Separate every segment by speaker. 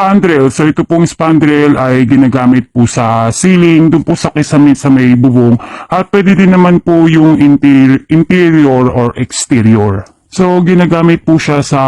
Speaker 1: spandrel. So ito pong spandrel ay ginagamit po sa ceiling, dun po sa kisame sa may bubong. At pwede din naman po yung inter- interior or exterior. So, ginagamit po siya sa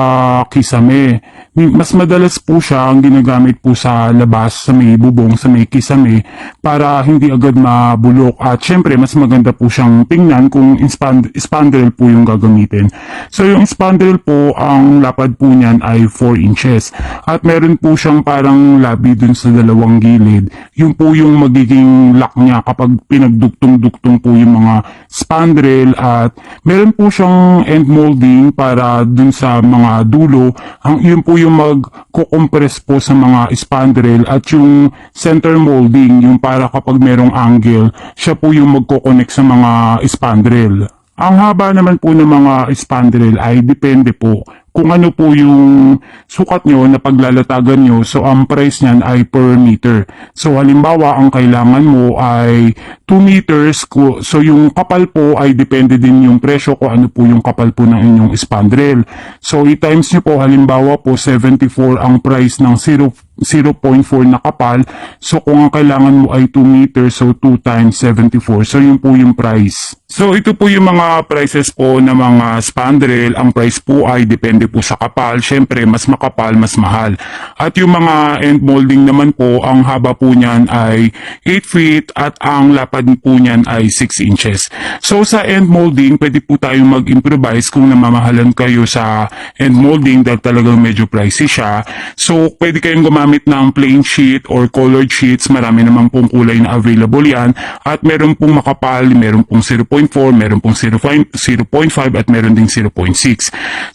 Speaker 1: kisame. Mas madalas po siya ang ginagamit po sa labas, sa may bubong, sa may kisame, para hindi agad mabulok. At syempre, mas maganda po siyang tingnan kung spand- spandrel po yung gagamitin. So, yung spandrel po, ang lapad po niyan ay 4 inches. At meron po siyang parang labi dun sa dalawang gilid. Yun po yung magiging lock niya kapag pinagduktong-duktong po yung mga spandrel at meron po siyang end molding para dun sa mga dulo. Ang yun po yung magko-compress po sa mga spandrel at yung center molding, yung para kapag merong angle, siya po yung magko-connect sa mga spandrel. Ang haba naman po ng mga spandrel ay depende po kung ano po yung sukat nyo na paglalatagan nyo. So, ang price niyan ay per meter. So, halimbawa, ang kailangan mo ay 2 meters. So, yung kapal po ay depende din yung presyo kung ano po yung kapal po ng inyong spandrel. So, i-times nyo po, halimbawa po, 74 ang price ng 0 0.4 na kapal. So, kung ang kailangan mo ay 2 meters, so 2 times 74. So, yun po yung price. So, ito po yung mga prices po ng mga spandrel. Ang price po ay depende po sa kapal. Siyempre, mas makapal, mas mahal. At yung mga end molding naman po, ang haba po niyan ay 8 feet at ang lapad po niyan ay 6 inches. So, sa end molding, pwede po tayong mag-improvise kung namamahalan kayo sa end molding dahil talagang medyo pricey siya. So, pwede kayong gumamit ng plain sheet or colored sheets. Marami naman pong kulay na available yan. At meron pong makapal, meron pong 0.4, meron pong 0.5 0.5 at meron ding 0.6.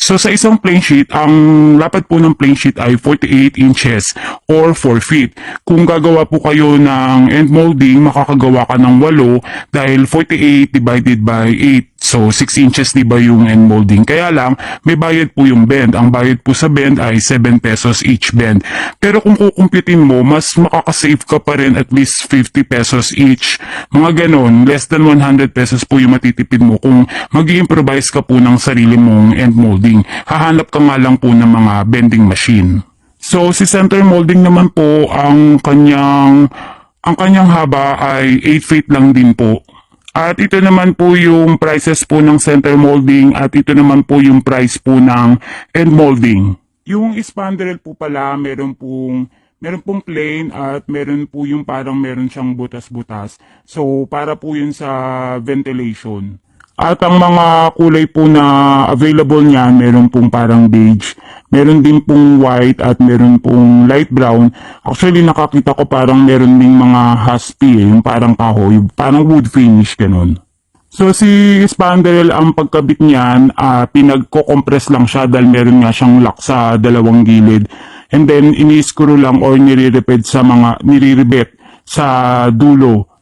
Speaker 1: So, sa isang plain sheet, ang lapad po ng plain sheet ay 48 inches or 4 feet. Kung gagawa po kayo ng end molding, makakagawa ka ng 8 dahil 48 divided by 8 So, 6 inches di ba yung end molding? Kaya lang, may bayad po yung bend. Ang bayad po sa bend ay 7 pesos each bend. Pero kung kukumputin mo, mas makakasave ka pa rin at least 50 pesos each. Mga ganon, less than 100 pesos po yung matitipid mo kung mag improvise ka po ng sarili mong end molding. Hahanap ka nga lang po ng mga bending machine. So, si center molding naman po, ang kanyang, ang kanyang haba ay 8 feet lang din po. At ito naman po yung prices po ng center molding at ito naman po yung price po ng end molding. Yung spandrel po pala, meron pong meron pong plain at meron po yung parang meron siyang butas-butas. So, para po yun sa ventilation. At ang mga kulay po na available niyan, meron pong parang beige, meron din pong white at meron pong light brown. Actually, nakakita ko parang meron ding mga husky, eh, yung parang kahoy, parang wood finish, ganun. So si spandrel ang pagkabit niyan, ah, pinagko-compress lang siya dahil meron nga siyang lock sa dalawang gilid. And then ini-screw lang or nire-repeat sa mga nire-rebet sa dulo